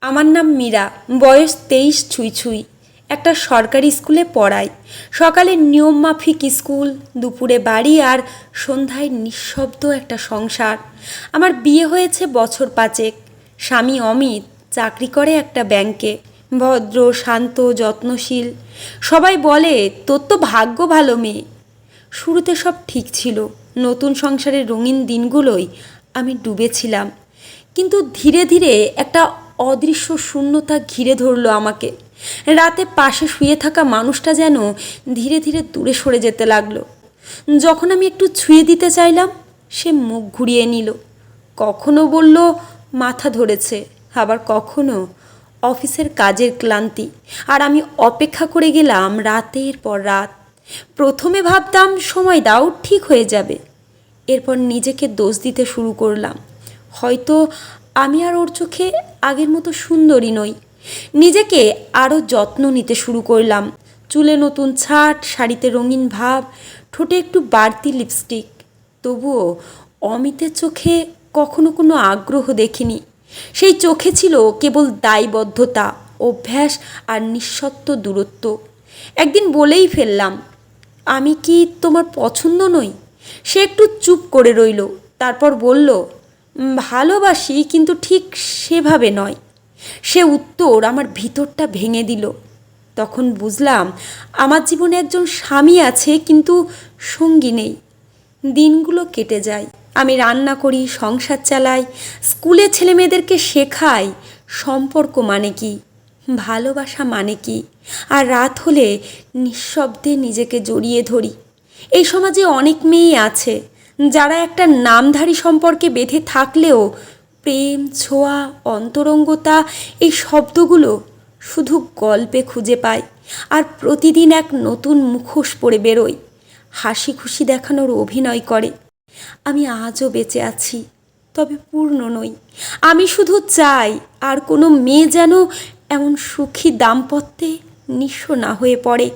আমার নাম মীরা, বয়স তেইশ ছুঁই ছুঁই। একটা সরকারি স্কুলে পড়াই। সকালে নিয়মমাফিক স্কুল, দুপুরে বাড়ি আর সন্ধ্যায় নিঃশব্দ একটা সংসার। আমার বিয়ে হয়েছে বছর পাঁচেক। স্বামী অমিত চাকরি করে একটা ব্যাংকে। ভদ্র, শান্ত, যত্নশীল। সবাই বলে, তোর তো ভাগ্য ভালো মেয়ে। শুরুতে সব ঠিক ছিল। নতুন সংসারের রঙিন দিনগুলোই আমি ডুবেছিলাম। কিন্তু ধীরে ধীরে একটা অদৃশ্য শূন্যতা ঘিরে ধরলো আমাকে। রাতে পাশে শুয়ে থাকা মানুষটা যেন ধীরে ধীরে দূরে সরে যেতে লাগল। যখন আমি একটু ছুঁয়ে দিতে চাইলাম, সে মুখ ঘুরিয়ে নিল। কখনো বলল, মাথা ধরেছে। আবার কখনো, অফিসের কাজের ক্লান্তি। আর আমি অপেক্ষা করে গেলাম রাতের পর রাত। প্রথমে ভাবতাম, সময় দাও, ঠিক হয়ে যাবে। এরপর নিজেকে দোষ দিতে শুরু করলাম। হয়তো আমি আর ওর চোখে আগের মতো সুন্দরী নই। নিজেকে আরও যত্ন নিতে শুরু করলাম। চুলে নতুন ছাট শাড়িতে রঙিন ভাব ঠোঁটে একটু বাড়তি লিপস্টিক তবুও অমিতের চোখে কখনো কোনো আগ্রহ দেখিনি। সেই চোখে ছিল কেবল দায়বদ্ধতা অভ্যাস আর নিঃসত্ব দূরত্ব। একদিন বলেই ফেললাম আমি কি তোমার পছন্দ নই? সে একটু চুপ করে রইল তারপর বলল "উম, ভালোবাসি, কিন্তু ঠিক সেভাবে নয়। সে উত্তর আমার ভিতরটা ভেঙে দিল। তখন বুঝলাম, আমার জীবনে একজন স্বামী আছে, কিন্তু সঙ্গী নেই। দিনগুলো কেটে যায়। আমি রান্না করি, সংসার চালাই, স্কুলে ছেলেমেয়েদেরকে শেখাই। সম্পর্ক মানে কি? ভালোবাসা মানে কি? আর রাত হলে নিঃশব্দে নিজেকে জড়িয়ে ধরি। এই সমাজে অনেক মেয়েই আছে। যারা একটা নামধারী সম্পর্কে বেঁধে থাকলেও প্রেম, ছোঁয়া, অন্তরঙ্গতা, এই শব্দগুলো শুধু গল্পে খুঁজে পায় আর প্রতিদিন এক নতুন মুখোশ পরে বেরোয়, হাসি খুশি দেখানোর অভিনয় করে। আমি আজও বেঁচে আছি, তবে পূর্ণ নই। আমি শুধু চাই আর কোনো মেয়ে যেন এমন সুখী দাম্পত্যে নিঃস্ব না হয়ে পড়ে।